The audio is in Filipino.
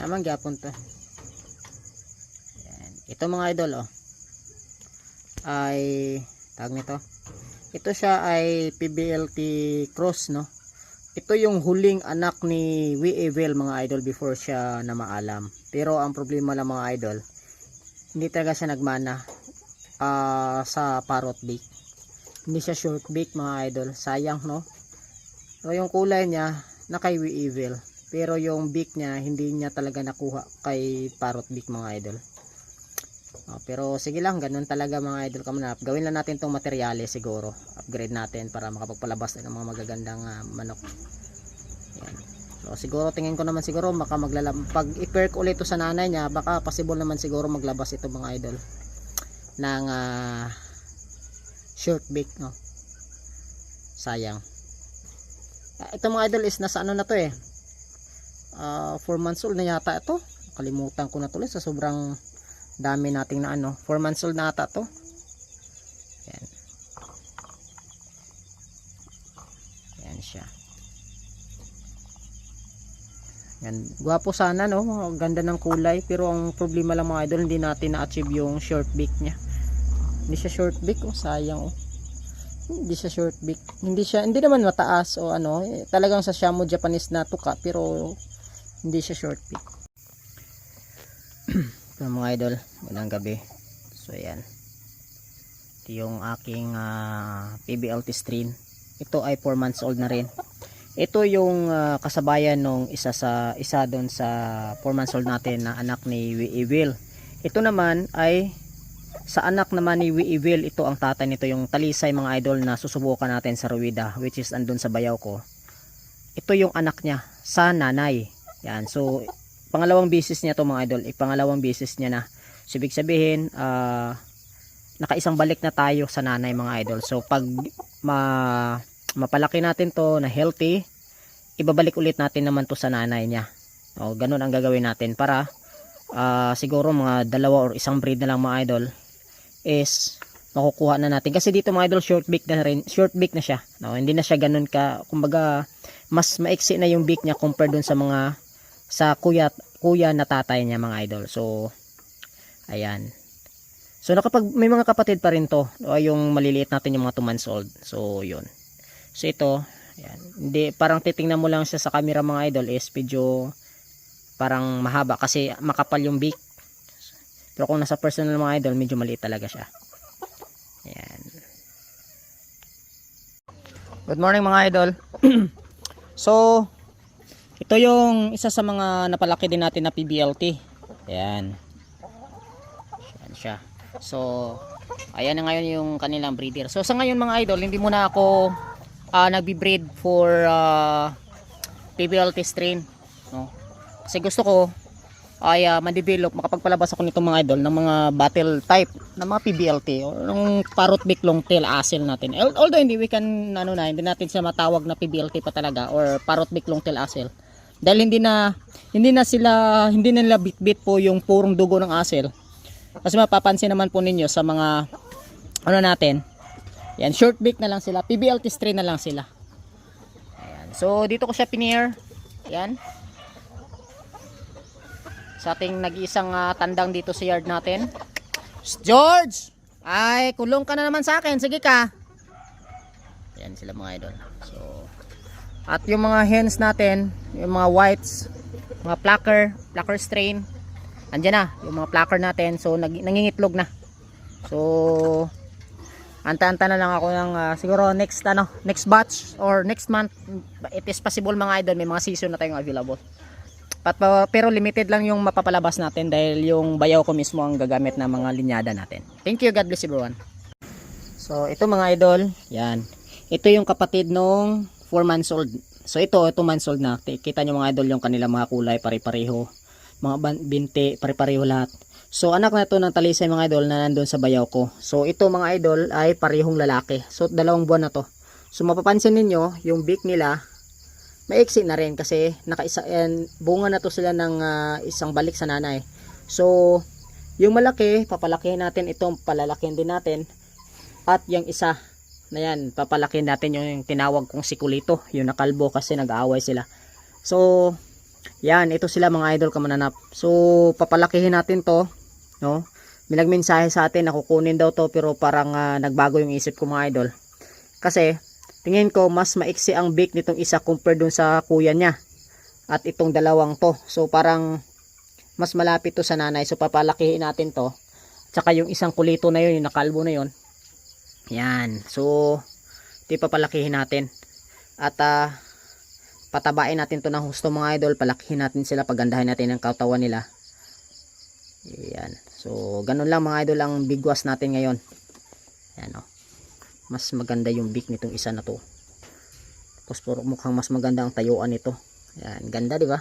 Naman gyapon to. Yan. Ito mga idol oh. Ay tag nito. Ito siya ay PBLT cross no. Ito yung huling anak ni Weevil mga idol before siya na maalam. Pero ang problema lang mga idol, hindi talaga siya nagmana ah, sa parrot beak. Hindi siya short beak mga idol. Sayang no. So yung kulay niya na kay Weevil. Pero yung beak niya hindi niya talaga nakuha kay parrot beak mga idol. Ah, pero sige lang, ganun talaga mga idol kamanap. Gawin lang natin tong materyales siguro. Upgrade natin para makapagpalabas ng mga magagandang ah, manok. Yan. So siguro tingin ko naman siguro baka maglalam pag i-perk ulit to sa nanay niya, baka possible naman siguro maglabas ito mga idol ng ah, short beak no. Sayang. Ito mga idol is nasa ano na to eh. 4 months old na yata ito. Kalimutan ko na tuloy sa sobrang dami nating na ano. 4 months old na ata to yan yan siya. Yan gwapo sana no? Ganda ng kulay. Pero ang problema lang mga idol hindi natin na-achieve yung short beak niya. Hindi siya short beak oh. Sayang oh. Hindi siya short beak. Hindi siya hindi naman mataas o ano. Eh, talagang sa Shamu Japanese na tuka pero hindi siya short beak ito mga idol magandang gabi. So ayan. Ito yung aking ah, PBLT strain ito ay 4 months old na rin. Ito yung ah, kasabayan nung isa sa isa doon sa 4 months old natin na anak ni Weevil ito naman ay sa anak naman ni Weevil ito ang tatay nito yung talisay mga idol na susubukan natin sa Ruida which is andun sa bayaw ko. Ito yung anak niya sa nanay yan. So pangalawang bisis niya to mga idol. Ipangalawang bisis niya na. So, ibig sabihin ah, nakaisang balik na tayo sa nanay mga idol. So pag ma, mapalaki natin to na healthy ibabalik ulit natin naman to sa nanay niya. O, ganun ang gagawin natin para ah, siguro mga dalawa or isang breed na lang mga idol is makukuha na natin. Kasi dito mga idol short beak na rin short beak na siya. No, hindi na siya ganun ka kumbaga mas maiksi na yung beak niya compared dun sa mga sa kuya kuya na tatay niya mga idol. So ayan. So nakapag may mga kapatid pa rin to, o yung maliliit natin yung mga 2 months old. So yun. So ito, ayan. Hindi parang titingnan mo lang siya sa camera mga idol is medyo parang mahaba kasi makapal yung beak. Pero kung nasa personal mga idol, medyo maliit talaga siya. Ayan. Good morning mga idol. so, ito yung isa sa mga napalaki din natin na PBLT. Ayan. Ayan siya. So, ayan na ngayon yung kanilang breeder. So, sa ngayon mga idol, hindi muna ako uh, nagbi-breed for uh, PBLT strain. No? Kasi gusto ko ay uh, ma-develop, makapagpalabas ako nito mga idol ng mga battle type ng mga PBLT o ng parrot beak long tail asil natin. Al- Although hindi we can ano na, hindi natin siya matawag na PBLT pa talaga or parrot beak long tail asil dahil hindi na hindi na sila hindi na nila bit-bit po yung purong dugo ng asil. Kasi mapapansin naman po ninyo sa mga ano natin. Yan short beak na lang sila. PBLT strain na lang sila. Ayan. So dito ko siya pinier. Yan sa ating nag-iisang ah, tandang dito sa yard natin. George! Ay kulong ka na naman sa akin. Sige ka. Yan sila mga idol. So at yung mga hens natin, yung mga whites, mga plucker, plucker strain, andyan na, yung mga plucker natin, so nag, nangingitlog na. So, anta-anta na lang ako ng ah, siguro next ano, next batch or next month, it is possible mga idol, may mga season na tayong available. Pat, pa- pero limited lang yung mapapalabas natin dahil yung bayaw ko mismo ang gagamit ng mga linyada natin. Thank you, God bless everyone. So, ito mga idol, yan. Ito yung kapatid nung 4 months old. So, ito, 2 months old na. Kita nyo mga idol yung kanilang mga kulay, pare-pareho. Mga binti, pare-pareho lahat. So, anak na to ng talisay mga idol na nandun sa bayaw ko. So, ito mga idol ay parehong lalaki. So, dalawang buwan na to. So, mapapansin ninyo, yung beak nila, maiksi na rin kasi nakaisa, and, bunga na to sila ng ah, isang balik sa nanay. So, yung malaki, papalakihin natin itong palalakihin din natin. At yung isa, na yan, papalakin natin yung, tinawag kong sikulito, yung nakalbo kasi nag-aaway sila. So, Yan, ito sila mga idol kamananap. So, papalakihin natin to, no? May nagmensahe sa atin na kukunin daw to pero parang ah, nagbago yung isip ko mga idol. Kasi, tingin ko mas maiksi ang beak nitong isa compare dun sa kuya niya. At itong dalawang to. So, parang mas malapit to sa nanay. So, papalakihin natin to. Tsaka yung isang kulito na yun, yung nakalbo na yun. Yan. So, ito papalakihin natin. At ah, patabain natin to ng husto mga idol. Palakihin natin sila. Pagandahin natin ang katawan nila. Yan. So, ganun lang mga idol ang bigwas natin ngayon. Yan o. Mas maganda yung beak nitong isa na to. Tapos mukhang mas maganda ang tayuan nito. Yan. Ganda di ba?